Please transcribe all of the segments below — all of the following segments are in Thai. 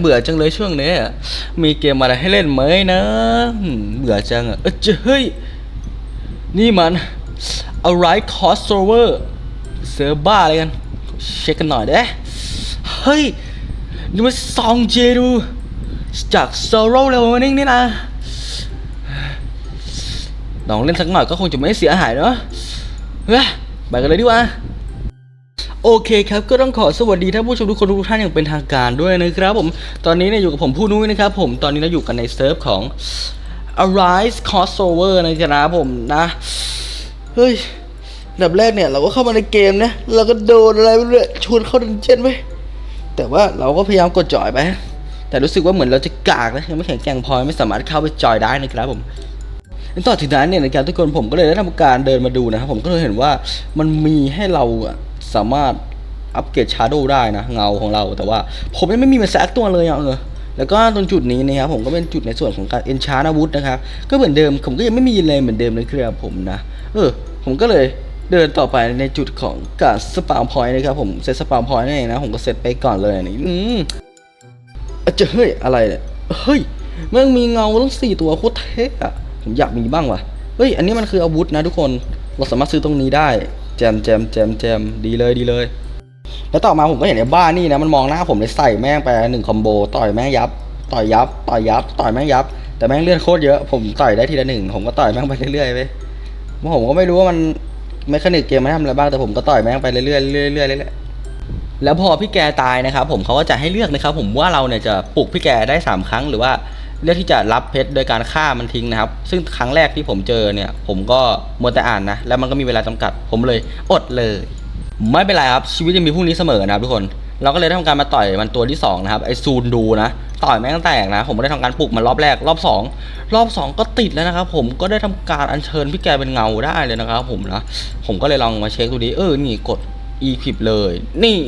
เบื่อจังเลยช่วงนี้อะมีเกมอะไรให้เล่นไหมนะ เบื่อจังอะเจ้เฮ้ย นี่มัน Alright Crossover เซิร์ฟบ้าอะไรกัน เช็คกันหน่อยเด้เฮ้ย นี่มันซองเจดูจากโซโร่เลวนิ่งนี่นะลองเล่นสักหน่อยก็คงจะไม่เสียหายเนาะเฮ้ยไปกันเลยดีกว่า โอเคครับก็ต้องขอสวัสดีท่านผู้ชมทุกคนทุกท่านอย่างเป็นทางการด้วยนะครับผมตอนนี้เนี่ยอยู่กับผมผู้นุ้ยนะครับผมตอนนี้เราอยู่กันในเซิร์ฟของ Arise Crossover นะครับผมนะเฮ้ยดับแรกเนี่ยเราก็เข้ามาในเกมนะเราก็โดนอะไรไปเรื่อยชวนเข้าดันเจียนไปแต่ว่าเราก็พยายามกดจอยไป แต่รู้สึกว่าเหมือนเราจะกากนะยังไม่แข็งแกร่งพอไม่สามารถเข้าไปจอยได้นะครับผมต่อจากนั้นเนี่ยนะครับทุกคนผมก็เลยได้ทำการเดินมาดูนะครับผมก็เลยเห็นว่ามันมีให้เราอะ สามารถอัปเกรดชาร์โดได้นะเงาของเราแต่ว่า ผมยังไม่มีมาสักตัวเลยอะเออแล้วก็ตรงจุดนี้นะครับผมก็เป็นจุดในส่วนของการเอนชาร์อาวุธนะครับก็เหมือนเดิมผมก็ยังไม่มีอะไรเหมือนเดิมเลยครับผมนะเออผมก็เลยเดินต่อไปในจุดของการสปาวพอยต์นะครับผมเซตสปาวพอยต์นี่นเองนะผมก็เซตไปก่อนเลยนี่อืมอเจะเฮ้ยอะไรเนี่ยเฮ้ยมันมีเงาตั้งสี่ตัวโคตรเท่อะผมอยากมีบ้างว่ะเฮ้ยอันนี้มันคืออาวุธนะทุกคนเราสามารถซื้อตรงนี้ได้ แจมแจมแจมแจมดีเลยดีเลย แล้วต่อมาผมก็เห็นไอ้บ้านี่นะมันมองหน้าผมเลยใส่แม่งไปหนึ่งคอมโบต่อยแม่งยับ ต่อยยับ ต่อยยับ ต่อยแม่งยับ แต่แม่งเลื่อนโคตรเยอะ ผมต่อยได้ทีละหนึ่งผมก็ต่อยแม่งไปเรื่อยๆไปผมก็ไม่รู้ว่ามันไม่คณิกเกมมันทำอะไรบ้างแต่ผมก็ต่อยแม่งไปเรื่อยๆเรื่อยๆเรื่อยๆเรื่อยๆแล้วพอพี่แกตายนะครับผมเขาก็จะให้เลือกนะครับผมว่าเราเนี่ยจะปลุกพี่แกได้สามครั้งหรือว่า เลือกที่จะรับเพชรโดยการฆ่ามันทิ้งนะครับ ซึ่งครั้งแรกที่ผมเจอเนี่ย ผมก็มัวแต่อ่านนะ แล้วมันก็มีเวลาจำกัด ผมเลยอดเลย ไม่เป็นไรครับชีวิตยังมีพรุ่งนี้เสมอนะครับทุกคน เราก็เลยได้ทำการมาต่อยมันตัวที่สองนะครับไอซูนดูนะต่อยแม่งแตกนะ ผมก็ได้ทำการปลุกมันรอบแรกรอบสองรอบสองก็ติดแล้วนะครับผมก็ได้ทำการอัญเชิญพี่แกเป็นเงาได้เลยนะครับผมนะผมก็เลยลองมาเช็คดูดิเออนี่กด e q u i p เลย นี่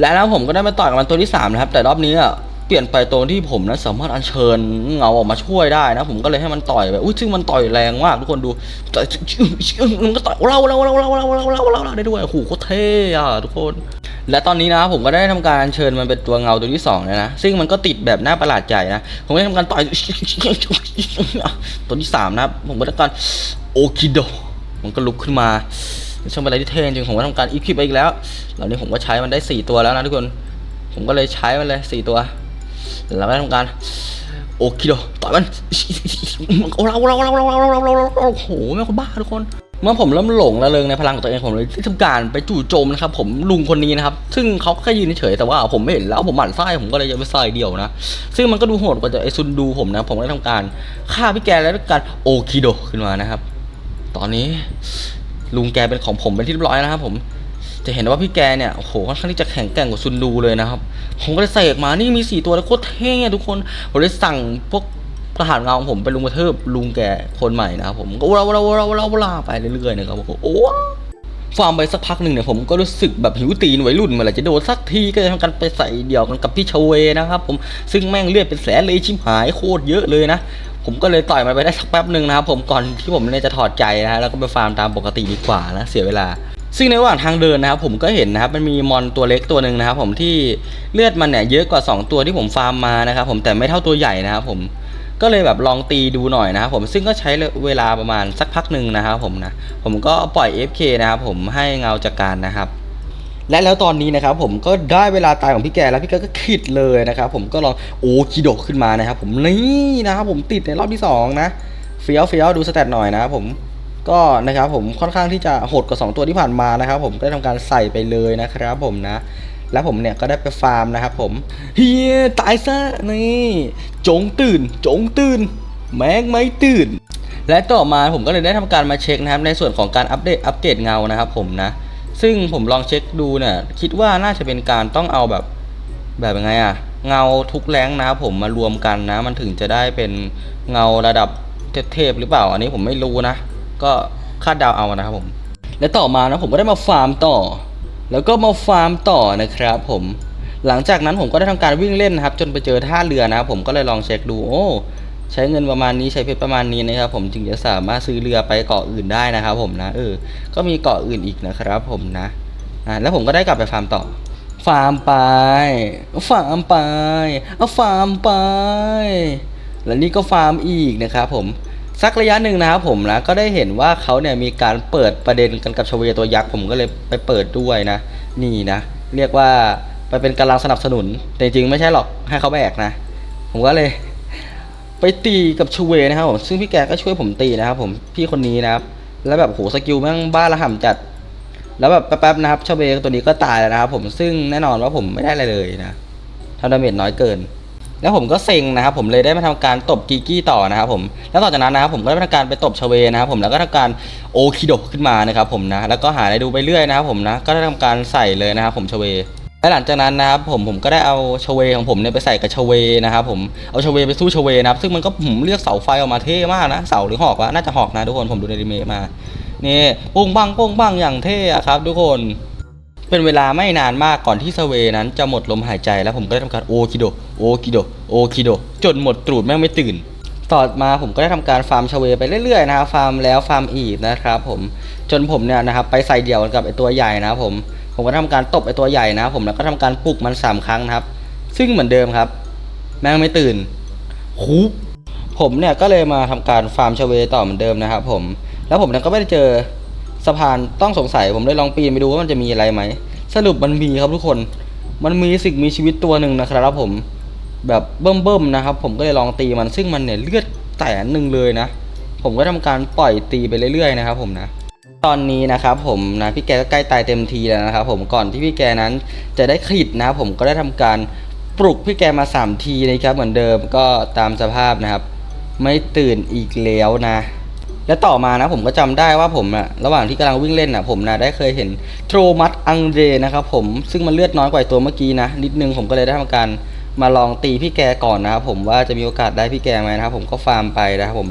และแล้วผมก็ได้มาต่อยกับมันตัวที่3นะครับแต่รอบนี้อะ เปลี่ยนไปตัวที่ผมนะสามารถอัญเชิญเงาออกมาช่วยได้นะ ผมก็เลยให้มันต่อยไปอุ้ยซึ่งมันต่อยแรงมากทุกคนดูต่อยมันก็ต่อยเราเราเราเราเราเราเราเราได้ด้วยโอ้โหโคตรเท่อะทุกคน และตอนนี้นะผมก็ได้ทำการอัญเชิญมันเป็นตัวเงาตัวที่สองเลยนะซึ่งมันก็ติดแบบหน้าประหลาดใจนะผมได้ทำการต่อยตัวที่สามนะผมก็ทำการโอคิโดมันก็ลุกขึ้นมาช่างเป็นอะไรที่เท่จริงผมก็ทำการอีควิปไปอีกแล้วเหล่านี้ผมก็ใช้มันได้ 4 ตัวแล้วนะทุกคนผมก็เลยใช้มันเลย 4 ตัว แล้วก็ทำการโอเคิโดต่อยมันโอ้เราเราเราเราเราเราเราเราโอ้โหแม่คนบ้าทุกคน เมื่อผมเริ่มหลงระเริงในพลังของตัวเองผมเลยทำการไปจู่โจมนะครับผมลุงคนนี้นะครับ ซึ่งเขาแค่ยืนเฉยแต่ว่าผมไม่เห็นแล้วผมหมั่นไส้ผมก็เลยจะไปใส่เดียวนะ ซึ่งมันก็ดูโหดกว่าจะไอซุนดูผมนะ ผมก็ได้ทำการฆ่าพี่แกแล้วด้วยการโอคิโดขึ้นมานะครับ ตอนนี้ลุงแกเป็นของผมเป็นที่เรียบร้อยนะครับผม จะเห็นว่าพี่แกเนี่ยโอ้โหค่อนข้างที่จะแข็งแกร่งกว่าซุนดูเลยนะครับ ผมก็เลยเสกมานี่มีสี่ตัวแล้วโคตรเท่ทุกคนผมเลยสั่งพวกทหารเงาของผมไปลุงมาเทิบลุงแกคนใหม่นะครับผมก็เราเราเราเราเราไปเรื่อยๆนะครับผมโอ้ฟาร์มไปสักพักหนึ่งเนี่ยผมก็รู้สึกแบบหิวตีนวัยรุ่นเมื่อไหร่จะโดนสักทีก็จะทำการไปใส่เดี่ยวกันกับพี่ชเวนะครับผมซึ่งแม่งเลือดเป็นแสนเลยชิมหายโคตรเยอะเลยนะผมก็เลยต่อยมันไปได้สักแป๊บหนึ่งนะครับผมก่อนที่ผมเนี่ยจะถอดใจนะฮะแล้วก็ไปฟาร์มตามปกติดีกว่านะเสียเวลา ซึ่งในระหว่างทางเดินนะครับผมก็เห็นนะครับมันมีมอนตัวเล็กตัวหนึ่งนะครับผมที่เลือดมันเนี่ยเยอะกว่า 2 ตัวที่ผมฟาร์มมานะครับผมแต่ไม่เท่าตัวใหญ่นะครับผมก็เลยแบบลองตีดูหน่อยนะครับผมซึ่งก็ใช้เวลาประมาณสักพักหนึ่งนะครับผมนะผมก็ปล่อย FK นะครับผมให้เงาจากการนะครับและแล้วตอนนี้นะครับผมก็ได้เวลาตายของพี่แกแล้วพี่แกก็ขิดเลยนะครับผมก็ลองโอ้คิโดขึ้นมานะครับผมนี่นะครับผมติดในรอบที่สองนะเฟี้ยวเฟี้ยวดูสแตทหน่อยนะครับผม ก็นะครับผมค่อนข้างที่จะโหดกว่า 2 ตัวที่ผ่านมานะครับ ผมก็ได้ทำการใส่ไปเลยนะครับ ผมนะ แล้วผมเนี่ยก็ได้ไปฟาร์มนะครับผมเฮียตายซะนี่จงตื่น จงตื่น แม็กไม่ตื่น และต่อมาผมก็เลยได้ทำการมาเช็คนะครับ ในส่วนของการอัปเดตอัปเกรดเงานะครับ ผมนะ ซึ่งผมลองเช็คดูเนี่ยคิดว่าน่าจะเป็นการต้องเอาแบบแบบยังไงอะเงาทุกแรงนะครับผมมารวมกันนะ มันถึงจะได้เป็นเงาระดับเทพๆหรือเปล่า อันนี้ผมไม่รู้นะ ก็คาดเดาเอานะครับผม และต่อมานะผมก็ได้มาฟาร์มต่อ แล้วก็มาฟาร์มต่อนะครับผมหลังจากนั้นผมก็ได้ทำการวิ่งเล่นนะครับ จนไปเจอท่าเรือนะครับผมก็เลยลองเช็คดูโอ้ใช้เงินประมาณนี้ใช้เพชรประมาณนี้นะครับ ผมจึงจะสามารถซื้อเรือไปเกาะอื่นได้นะครับ ผมนะเออก็มีเกาะอื่นอีกนะครับ ผมนะอ่าแล้วผมก็ได้กลับไปฟาร์มต่อฟาร์มไปฟาร์มไปเอาฟาร์มไป และนี่ก็ฟาร์มอีกนะครับผม สักระยะหนึ่งนะครับผมนะก็ได้เห็นว่าเขาเนี่ยมีการเปิดประเด็นกันกับชเวตัวยักษ์ผมก็เลยไปเปิดด้วยนะ นี่นะ เรียกว่าไปเป็นกำลังสนับสนุน แต่จริงๆไม่ใช่หรอกให้เขาแบกนะ ผมก็เลยไปตีกับชเวนะครับผมซึ่งพี่แกก็ช่วยผมตีนะครับผมพี่คนนี้นะครับ แล้วแบบโหสกิลแม่งบ้าระห่ำจัด แล้วแบบแป๊บๆนะครับชเวตัวนี้ก็ตายแล้วนะครับผมซึ่งแน่นอนว่าผมไม่ได้อะไรเลยนะทำดาเมจน้อยเกิน แล้วผมก็เซ็งนะครับผมเลยได้มาทำการตบกีกี้ต่อนะครับผมแล้วต่อจากนั้นนะครับผมก็ได้มาทำการไปตบชเวนะครับผมแล้วก็ทำการโอคิโดขึ้นมานะครับผมนะแล้วก็หาอะไรดูไปเรื่อยนะครับผมนะก็ได้ทำการใส่เลยนะครับผมชเวและหลังจากนั้นนะครับผมผมก็ได้เอาชเวของผมเนี่ยไปใส่กับชเวนะครับผมเอาชเวไปสู้ชเวนะครับซึ่งมันก็ผมเลือกเสาไฟออกมาเท่มากนะเสาหรือหอกวะน่าจะหอกนะทุกคนผมดูในรีเมคมานี่ปุ้งบังปุ้งบังอย่างเท่อะครับ ทุกคน เป็นเวลาไม่นานมากก่อนที่สเวนั้นจะหมดลมหายใจแล้วผมก็ได้ทำการโอคิโดโอคิโดโอคิโดจนหมดตรูดแม่งไม่ตื่น ต่อมาผมก็ได้ทำการฟาร์มชเวไปเรื่อยๆนะครับฟาร์มแล้วฟาร์มอีกนะครับผมจนผมเนี่ยนะครับไปใส่เดี่ยวกับไอตัวใหญ่นะครับผมผมก็ทำการตบไอตัวใหญ่นะครับผมแล้วก็ทำการปลุกมันสามครั้งนะครับ ซึ่งเหมือนเดิมครับ แม่งไม่ตื่นหูผมเนี่ยก็เลยมาทำการฟาร์มชเวต่อเหมือนเดิมนะครับผมแล้วผมเนี่ยก็ไม่ได้เจอ สะพานต้องสงสัยผมเลยลองปีนไปดูว่ามันจะมีอะไรไหม สรุปมันมีครับทุกคน มันมีสิ่งมีชีวิตตัวหนึ่งนะครับผม แบบเบิ่มๆนะครับ ผมก็เลยลองตีมันซึ่งมันเนี่ยเลือดแตนหนึ่งเลยนะ ผมก็ทำการปล่อยตีไปเรื่อยๆนะครับ ผมนะตอนนี้นะครับผมนะพี่แกก็ใกล้ตายเต็มทีแล้วนะครับผมก่อนที่พี่แกนั้นจะได้ขิดนะครับผมก็ได้ทำการปลุกพี่แกมา 3 ทีนะครับเหมือนเดิมก็ตามสภาพนะครับ ไม่ตื่นอีกแล้วนะ และต่อมานะผมก็จำได้ว่าผมอะระหว่างที่กำลังวิ่งเล่นอะผมนะได้เคยเห็นโทรมัสอังเดนะครับผมซึ่งมันเลือดน้อยกว่าตัวเมื่อกี้นะนิดนึงผมก็เลยได้ทำการมาลองตีพี่แกก่อนนะครับผมว่าจะมีโอกาสได้พี่แกไหมนะครับผมก็ฟาร์มไปนะครับผม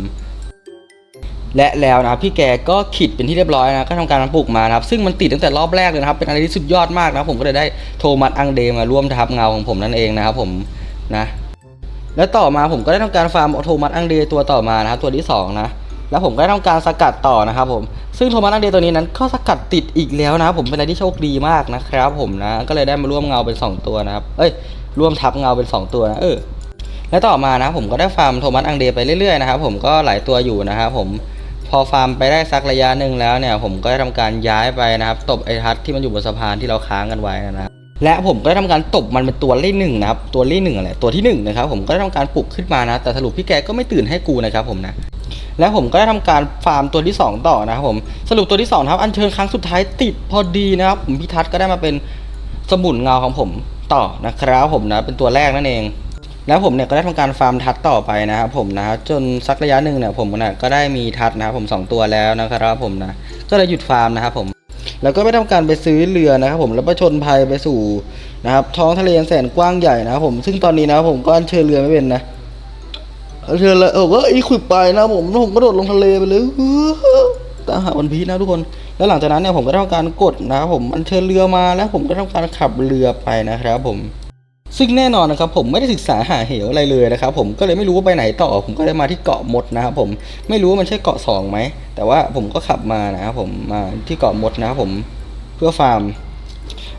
และแล้วนะพี่แกก็ขิดเป็นที่เรียบร้อยนะก็ทำการมาปลูกมานะครับซึ่งมันติดตั้งแต่รอบแรกเลยนะครับเป็นอะไรที่สุดยอดมากนะผมก็เลยได้โทมัสอังเดมาร่วมทับเงาของผมนั่นเองนะครับผมนะ แล้วต่อมาผมก็ได้ทำการฟาร์มโทมัสอังเดตัวต่อมานะครับตัวที่สองนะ แล้วผมก็ได้ทำการสกัดต่อนะครับผม ซึ่งโทมัสอังเดตัวนี้นั้นก็สกัดติดอีกแล้วนะครับผมเป็นอะไรที่โชคดีมากนะครับผมนะ ก็เลยได้มาร่วมเงาเป็นสองตัวนะครับ เอ้ย ร่วมทับเงาเป็นสองตัวนะเออ และต่อมานะผมก็ได้ฟาร์มโทมัสอังเดไปเรื่อยๆนะครับผมก็หลายตัวอยู่นะครับผม พอฟาร์มไปได้สักระยะหนึ่งแล้วเนี่ย ผมก็ได้ทำการย้ายไปนะครับ ตบไอ้ทัศน์ที่มันอยู่บนสะพานที่เราค้างกันไว้นะครับและผมก็ได้ทำการตบมันเป็นตัวเลขหนึ่งนะครับ ตัวเลขหนึ่งอะไรตัวที่หนึ่งนะครับผมก็ได้ทำการปลุกขึ้นมานะ แต่สรุปพี่แกก็ไม่ตื่นให้กูนะครับผมนะ และผมก็ได้ทำการฟาร์มตัวที่สองต่อนะครับผมสรุปตัวที่สองครับอัญเชิญครั้งสุดท้ายติดพอดีนะครับผมพิทัศน์ก็ได้มาเป็นสมุนเงาของผมต่อนะครับผมนะเป็นตัวแรกนั่นเอง แล้วผมเนี่ยก็ได้ทำการฟาร์มทัดต่อไปนะครับผมนะจนสักระยะหนึ่งเนี่ยผมนะก็ได้มีทัดนะครับผมสองตัวแล้วนะครับผมนะก็เลยหยุดฟาร์มนะครับผมแล้วก็ไปทำการไปซื้อเรือนะครับผมแล้วประชนภัยไปสู่นะครับท้องทะเลแสนกว้างใหญ่นะครับผมซึ่งตอนนี้นะครับผมก็อัญเชิญเรือไม่เป็นนะ เชิญเลยเออก็อีขุดไปนะผมแล้วผมก็โดดลงทะเลไปเลยตามหาวันพีชนะทุกคน แล้วหลังจากนั้นเนี่ยผมก็ได้ทำการกดนะครับผมอัญเชิญเรือมาแล้วผมก็ทำการขับเรือไปนะครับผมซึ่งแน่นอนนะครับผมไม่ได้ศึกษาหาเหวอะไรเลยนะครับผมก็เลยไม่รู้ว่าไปไหนต่อ ผมก็เลยมาที่เกาะมดนะครับผมไม่รู้ว่ามันใช่เกาะสองไหมแต่ว่าผมก็ขับมานะครับผมมาที่เกาะมดนะครับผมเพื่อฟาร์ม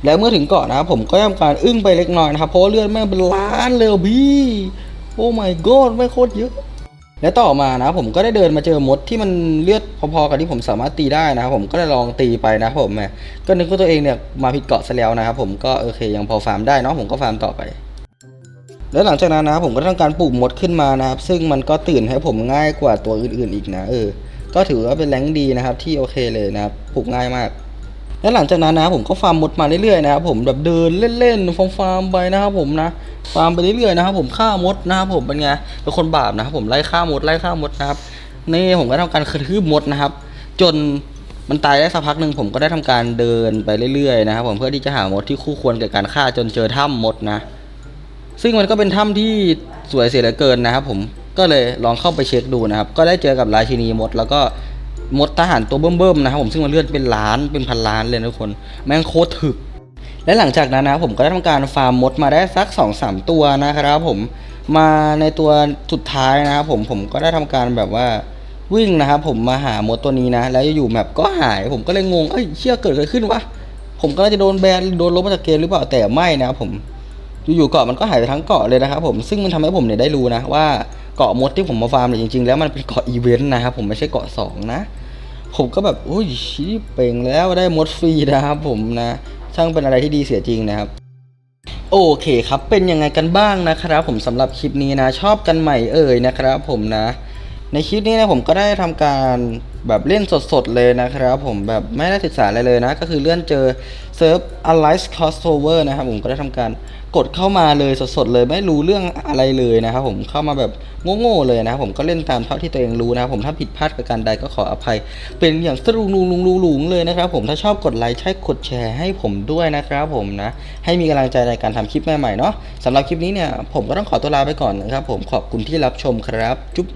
แล้วเมื่อถึงเกาะนะครับผมก็ทำการอึ้งไปเล็กน้อยนะครับเพราะเลือดแม่งเป็นล้านเลยอะพี่ โอ้ my god ไม่โคตรเยอะ และต่อมานะผมก็ได้เดินมาเจอมดที่มันเลือดพอๆกับที่ผมสามารถตีได้นะครับผมก็ได้ลองตีไปนะผมแหมก็นึกว่าตัวเองเนี่ยมาผิดเกาะซะแล้วนะครับผมก็โอเคยังพอฟาร์มได้เนาะผมก็ฟาร์มต่อไปแล้วหลังจากนั้นนะครับผมก็ทำการปลูกมดขึ้นมานะครับ ซึ่งมันก็ตื่นให้ผมง่ายกว่าตัวอื่นๆอีกนะเออ ก็ถือว่าเป็นแรงดีนะครับ ที่โอเคเลยนะครับปลูกง่ายมาก แล้วหลังจากนั้นนะผมก็ฟาร์มมดมาเรื่อยๆนะครับผมแบบเดินเล่นๆฟาร์มฟาร์มไปนะครับผมนะฟาร์มไปเรื่อยๆนะครับผมฆ่ามดนะครับผมเป็นไงเป็นคนบาปนะครับผมไล่ฆ่ามดไล่ฆ่ามดนะครับนี่ผมก็ทำการกระทืบมดนะครับ จนมันตายได้สักพักหนึ่งผมก็ได้ทำการเดินไปเรื่อยๆนะครับผมเพื่อที่จะหามดที่คู่ควรกับการฆ่าจนเจอถ้ำมดนะ ซึ่งมันก็เป็นถ้ำที่สวยเสียเหลือเกินนะครับ ผมก็เลยลองเข้าไปเช็คดูนะครับ ก็ได้เจอกับราชินีมด แล้วก็ มดทหารตัวเบิ่มๆนะครับผมซึ่งมันเลือดเป็นล้านเป็นพันล้านเลยนะทุกคน แม่งโคตรถึก และหลังจากนั้นนะครับผมก็ได้ทำการฟาร์มมดมาได้สัก2อสตัวนะครับผมมาในตัวสุดท้ายนะครับผมผมก็ได้ทำการแบบว่าวิ่งนะครับผมมาหามดตัวนี้นะ แล้วอยู่แมปก็หายผมก็เลยงงเอ้ยเชี่ยเกิดอะไรขึ้นวะผมก็จะโดนแบนโดนลบมาจากเกมหรือเปล่าแต่ไม่นะครับผม อยู่ๆเกาะมันก็หายไปทั้งเกาะเลยนะครับผมซึ่งมันทำให้ผมเนี่ยได้รู้นะว่าเกาะมดที่ผมมาฟาร์มเนี่ยจริงๆแล้วมันเป็นเกาะอีเวนต์นะครับผมไม่ใช่เกาะสองนะผมก็แบบโอ้ยชีเป่งแล้วได้มดฟรีนะครับผมนะช่างเป็นอะไรที่ดีเสียจริงนะครับโอเคครับเป็นยังไงกันบ้างนะครับ ผมสำหรับคลิปนี้นะชอบกันใหม่เอ่ยนะครับ ผมนะ ในคลิปนี้นะผมก็ได้ทำการ แบบเล่นสดๆเลยนะครับผมแบบไม่ได้ศึกษาอะไรเลยนะ ก็คือเลื่อนเจอเซิร์ฟ Alliance Crossover นะครับผมก็ได้ทำการกดเข้ามาเลยสดๆเลยไม่รู้เรื่องอะไรเลยนะครับผมเข้ามาแบบโง่ๆเลยนะครับผมก็เล่นตามเท่าที่ตัวเองรู้นะครับผมถ้าผิดพลาดประการใดก็ขออภัย เป็นอย่างสรุงลุงลุงลุงลุงเลยนะครับผมถ้าชอบกดไลค์ใช่กดแชร์ให้ผมด้วยนะครับผมนะให้มีกำลังใจในการทำคลิปใหม่ๆเนาะสำหรับคลิปนี้เนี่ยผมก็ต้องขอตัวลาไปก่อนนะครับผมขอบคุณที่รับชมครับจุ๊บ